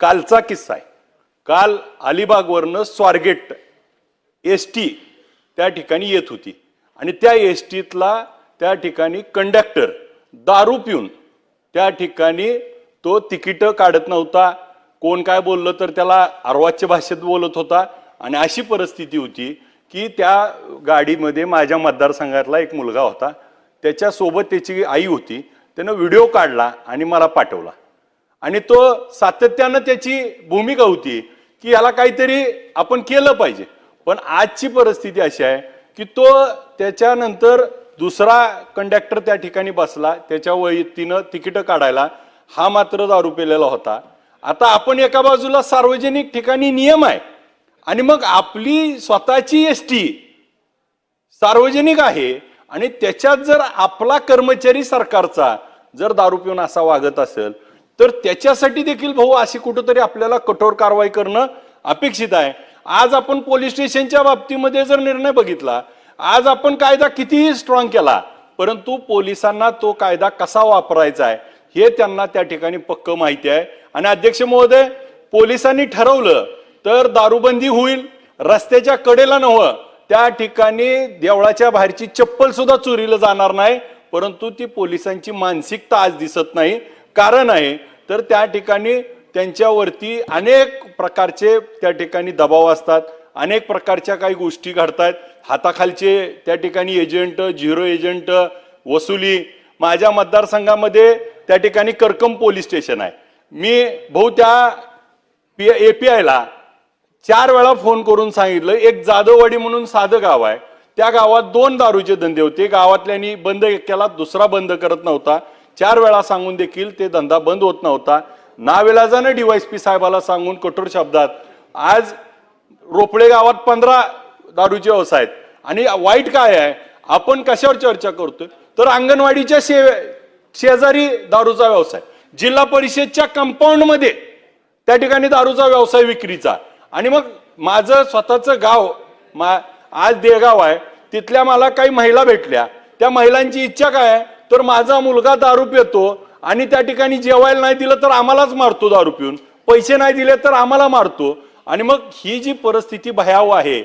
कालचा किस्सा आहे. काल अलिबागवरनं स्वारगेट एस टी त्या ठिकाणी येत होती. आणि त्या एस टीतला त्या ठिकाणी कंडक्टर दारू पिऊन त्या ठिकाणी तो तिकीटं काढत नव्हता. कोण काय बोललं तर त्याला अर्वाच्य भाषेत बोलत होता. आणि अशी परिस्थिती होती की त्या गाडीमध्ये माझ्या मतदारसंघातला एक मुलगा होता. त्याच्यासोबत त्याची आई होती. त्यानं व्हिडिओ काढला आणि मला पाठवला. आणि तो सातत्यानं त्याची भूमिका होती की याला काहीतरी आपण केलं पाहिजे. पण आजची परिस्थिती अशी आहे की तो त्याच्यानंतर दुसरा कंडक्टर त्या ठिकाणी बसला त्याच्या वयतीनं तिकीट काढायला. हा मात्र दारू पेलेला होता. आता आपण एका बाजूला सार्वजनिक ठिकाणी नियम आहे. आणि मग आपली स्वतःची एस टी सार्वजनिक आहे आणि त्याच्यात जर आपला कर्मचारी सरकारचा जर दारू पिऊन असा वागत असेल तर त्याच्यासाठी देखील भाऊ अशी कुठंतरी आपल्याला कठोर कारवाई करणं अपेक्षित आहे. आज आपण पोलीस स्टेशनच्या बाबतीमध्ये जर निर्णय बघितला आज आपण कायदा कितीही स्ट्रॉंग केला परंतु पोलिसांना तो कायदा कसा वापरायचा आहे हे त्यांना त्या ठिकाणी पक्क माहिती आहे. आणि अध्यक्ष महोदय पोलिसांनी ठरवलं तर दारूबंदी होईल रस्त्याच्या कडेला नव्हं त्या ठिकाणी देवळाच्या बाहेरची चप्पल सुद्धा चोरीला जाणार नाही परंतु ती पोलिसांची मानसिकता आज दिसत नाही. कारण आहे तर त्या ठिकाणी त्यांच्यावरती अनेक प्रकारचे त्या ठिकाणी दबाव असतात अनेक प्रकारच्या काही गोष्टी घडतात हाताखालचे त्या ठिकाणी एजंट झिरो एजंट वसुली. माझ्या मतदारसंघामध्ये त्या ठिकाणी करकम पोलीस स्टेशन आहे. मी भाऊ त्या पी ए पी आयला चार वेळा फोन करून सांगितलं एक जाधववाडी म्हणून साधं गाव आहे. त्या गावात दोन दारूचे धंदे होते. गावातल्यानी बंद केला दुसरा बंद करत नव्हता. चार वेळा सांगून देखील ते धंदा बंद होत नव्हता. नाविलाजानं डीवायसपी साहेबाला सांगून कठोर शब्दात आज रोपळे गावात पंधरा दारूचे व्यवसाय आहेत आणि वाईट काय आहे? आपण कशावर चर्चा करतोय? तर अंगणवाडीच्या शे शेजारी दारूचा व्यवसाय. जिल्हा परिषदच्या कंपाऊंडमध्ये त्या ठिकाणी दारूचा व्यवसाय विक्रीचा. आणि मग माझं स्वतःचं गाव मा आज देगाव आहे. तिथल्या मला काही महिला भेटल्या. त्या महिलांची इच्छा काय आहे? तर माझा मुलगा दारू पितो आणि त्या ठिकाणी जेवायला नाही दिलं तर आम्हालाच मारतो दारू पिऊन. पैसे नाही दिले तर आम्हाला मारतो. आणि मग ही जी परिस्थिती भयावह आहे